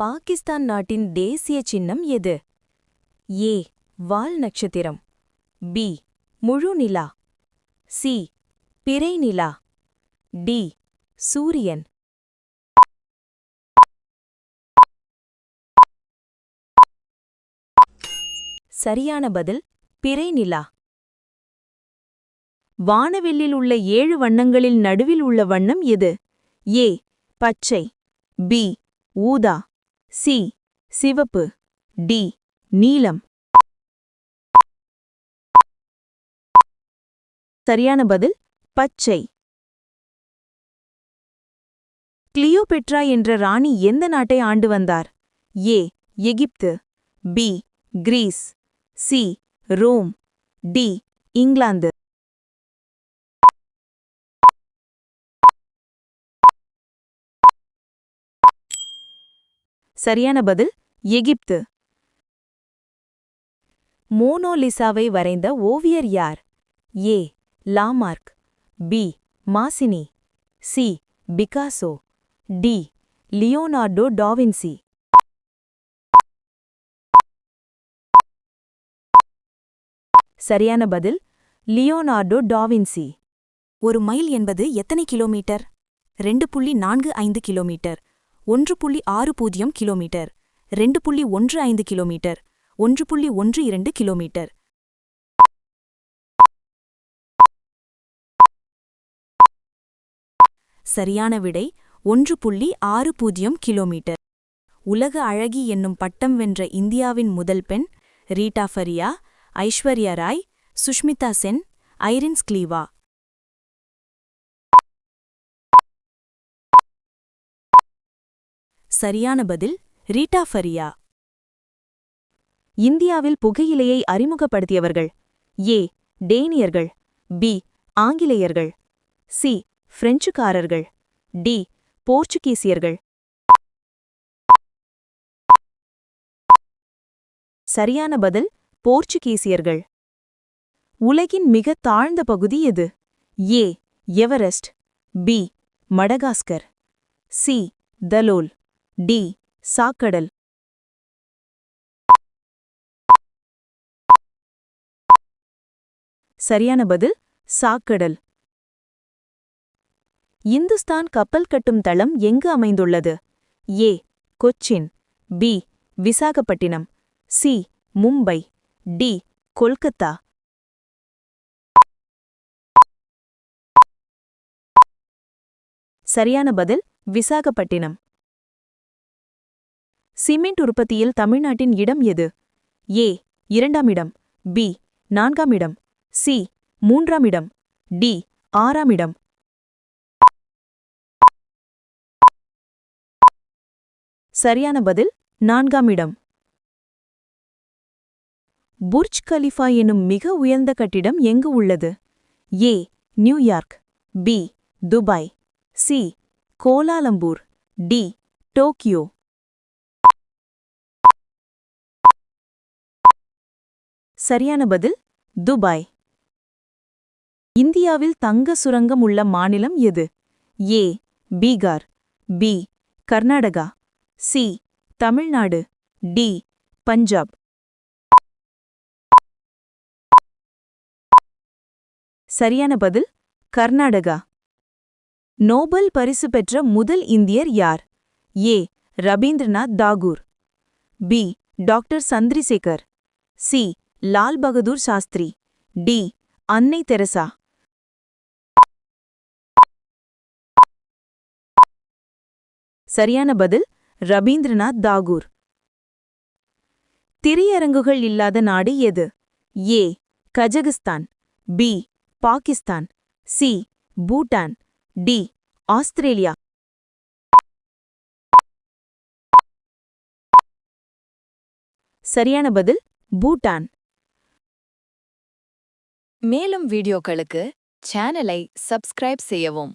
பாகிஸ்தான் நாட்டின் தேசிய சின்னம் எது? ஏ. வால் நட்சத்திரம். பி. முழு நிலா. சி. பிறை நிலா. டி. சூரியன். சரியான பதில் பிறை நிலா. வானவெல்லில் உள்ள ஏழு வண்ணங்களில் நடுவில் உள்ள வண்ணம் எது? ஏ. பச்சை. பி. ஊதா. சி சிவப்பு. டி நீலம். சரியான பதில் பச்சை. கிளியோபெட்ரா என்ற ராணி எந்த நாட்டை ஆண்டு வந்தார்? A Egypt. B Greece. C Rome. D England. சரியான பதில்? எகிப்து. மோனோலிசாவை வரைந்த ஓவியர் யார்? A. Lamarck. B. Mazzini. C. Picasso. D. Leonardo da Vinci சரியான பதில்? லியோனார்டோ டாவின்சி ஒரு மைல் என்பது எத்தனை கிலோமீட்டர்? ரெண்டு புள்ளி நான்கு ஐந்து கிலோமீட்டர். ஒன்று புள்ளி ஆறு பூஜ்ஜியம் கிலோமீட்டர். ரெண்டு புள்ளி ஒன்று ஐந்து கிலோமீட்டர். ஒன்று புள்ளி ஒன்று இரண்டு கிலோமீட்டர். சரியான விடை ஒன்று புள்ளி ஆறு பூஜ்ஜியம் கிலோமீட்டர். உலக அழகி என்னும் பட்டம் வென்ற இந்தியாவின் முதல் பெண் ரீட்டா ஃபரியா ஐஸ்வர்யா ராய் சுஷ்மிதா சென் ஐரின்ஸ் கிளீவா. சரியான பதில் ரீட்டா ஃபரியா. இந்தியாவில் புகையிலையை அறிமுகப்படுத்தியவர்கள் ஏ டேனியர்கள் பி ஆங்கிலேயர்கள் சி பிரெஞ்சுக்காரர்கள் டி போர்ச்சுகீசியர்கள். சரியான பதில் போர்ச்சுகீசியர்கள். உலகின் மிக தாழ்ந்த பகுதி எது? A Everest B Madagascar C Dallol. D சாக்கடல். சரியான பதில் சாக்கடல். இந்துஸ்தான் கப்பல் கட்டும் தளம் எங்கு அமைந்துள்ளது? A Cochin. B Visakhapatnam. C Mumbai. D Kolkata. சரியான பதில் விசாகப்பட்டினம். சிமெண்ட் உற்பத்தியில் தமிழ்நாட்டின் இடம் எது? ஏ. இரண்டாம் இடம். பி. நான்காம் இடம். சி. மூன்றாம் இடம். டி. ஆறாம் இடம். சரியான பதில் நான்காம் இடம். புர்ஜ் கலிஃபா எனும் மிக உயர்ந்த கட்டிடம் எங்கு உள்ளது? A. New York B. Dubai. C. Kuala Lumpur. D. Tokyo. சரியான பதில் துபாய். இந்தியாவில் தங்க சுரங்கம் உள்ள மாநிலம் எது? A Bihar B Karnataka C Tamil Nadu D Punjab. சரியான பதில் கர்நாடகா. நோபல் பரிசு பெற்ற முதல் இந்தியர் யார்? A Rabindranath Tagore. B doctor Chandrasekhar. C Lal Bahadur Shastri. D. அன்னை தெரசா. சரியான பதில் ரபீந்திரநாத் தாகூர். திரையரங்குகள் இல்லாத நாடு எது? A. Kazakhstan. B. Pakistan. C. Bhutan. D. Australia. சரியான பதில் பூட்டான். மேலும் வீடியோக்களுக்கு சேனலை சப்ஸ்கிரைப் செய்யவும்.